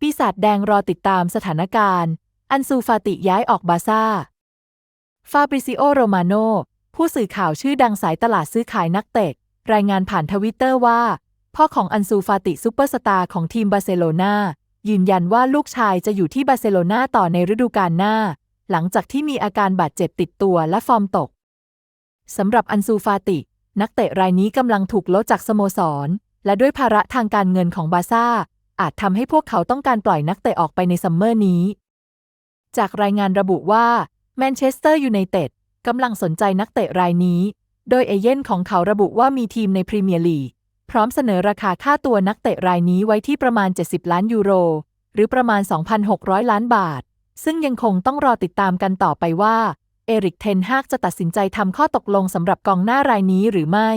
ปีศาจแดงรอติดตามสถานการณ์ อันซูฟาติย้ายออกบาซ่า ฟาบริซิโอ โรมาโน ผู้สื่อข่าวชื่อดังสายตลาดซื้อขายนักเตะ รายงานผ่านทวิตเตอร์ว่า พ่อของอันซูฟาติซุปเปอร์สตาร์ของทีมบาร์เซโลนายืนยันว่าลูกชายจะอยู่ที่บาร์เซโลนาต่อในฤดูกาลหน้า หลังจากที่มีอาการบาดเจ็บติดตัวและฟอร์มตก สำหรับอันซูฟาติ นักเตะรายนี้กำลังถูกลดจากสโมสร และด้วยภาระทางการเงินของบาซ่า อาจทำให้พวกเขาต้องการปล่อยนักเตะออกไปในซัมเมอร์นี้ จากรายงานระบุว่าแมนเชสเตอร์ยูไนเต็ดกำลังสนใจนักเตะรายนี้ โดยเอเย่นของเขาระบุว่ามีทีมในพรีเมียร์ลีกพร้อมเสนอราคาค่าตัวนักเตะรายนี้ไว้ที่ประมาณ 70 ล้านยูโร หรือประมาณ 2,600 ล้านบาท ซึ่งยังคงต้องรอติดตามกันต่อไปว่า เอริกเทนฮากจะตัดสินใจทำข้อตกลงสำหรับกองหน้ารายนี้หรือไม่